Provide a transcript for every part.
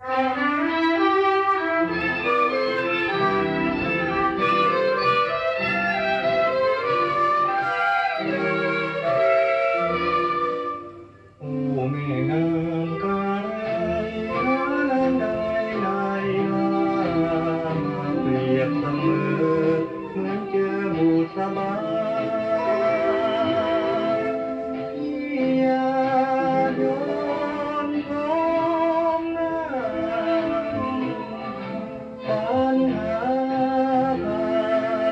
โ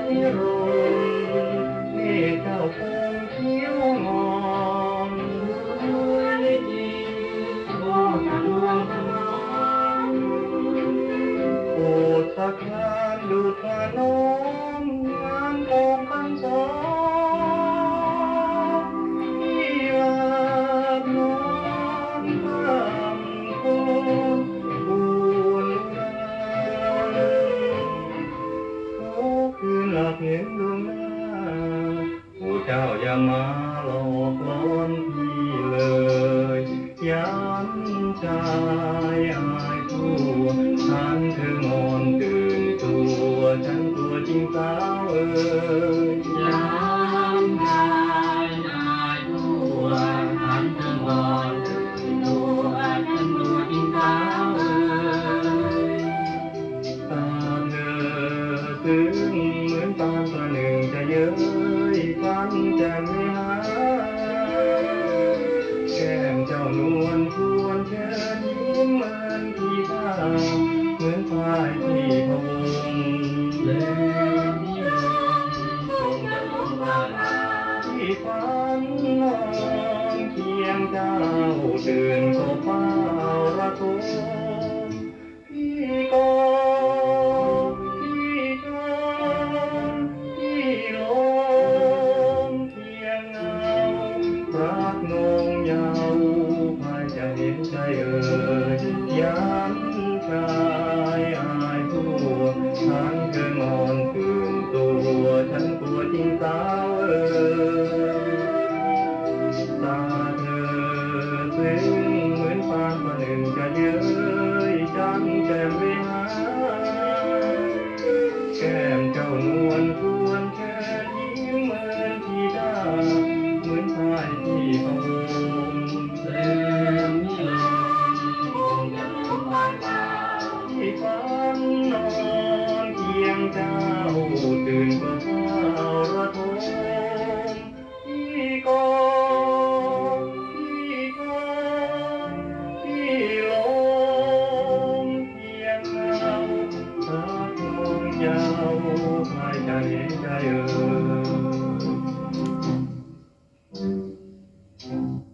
พิรมนี่เจ้าคงเขียวงอมโปรดสักครานดูดมาน้อมงานโอมกันสอง ลับเห็นดวงหน้าผู้เจ้าอย่ามาหลอกลวงพี่เลยย้ำใจอายทั่วฉันเธอนอนตื่นตัวฉันตัวจริงสาวเอ่ย เหมือนตาประหนึ่งจะเย้ยฟันจะไม่หาแก้มเจ้านวลชวนเชิญยิ้มเหมือนที่ตาเหมือนพายที่พวงเล่นนิยมคงจะลงว่าที่ฝันนอนเคียงเจ้าตื่นก็เฝ้าระ ย้ยจังแก้มเวหาแก้มเจ้านวลชวนเชิญยิ้มเหมือนที่ดาเหมือนชายที่พะวงเล่นนิยมคงจะลงว่าลาที่ฝันนอนเคียงเจ้ รักนง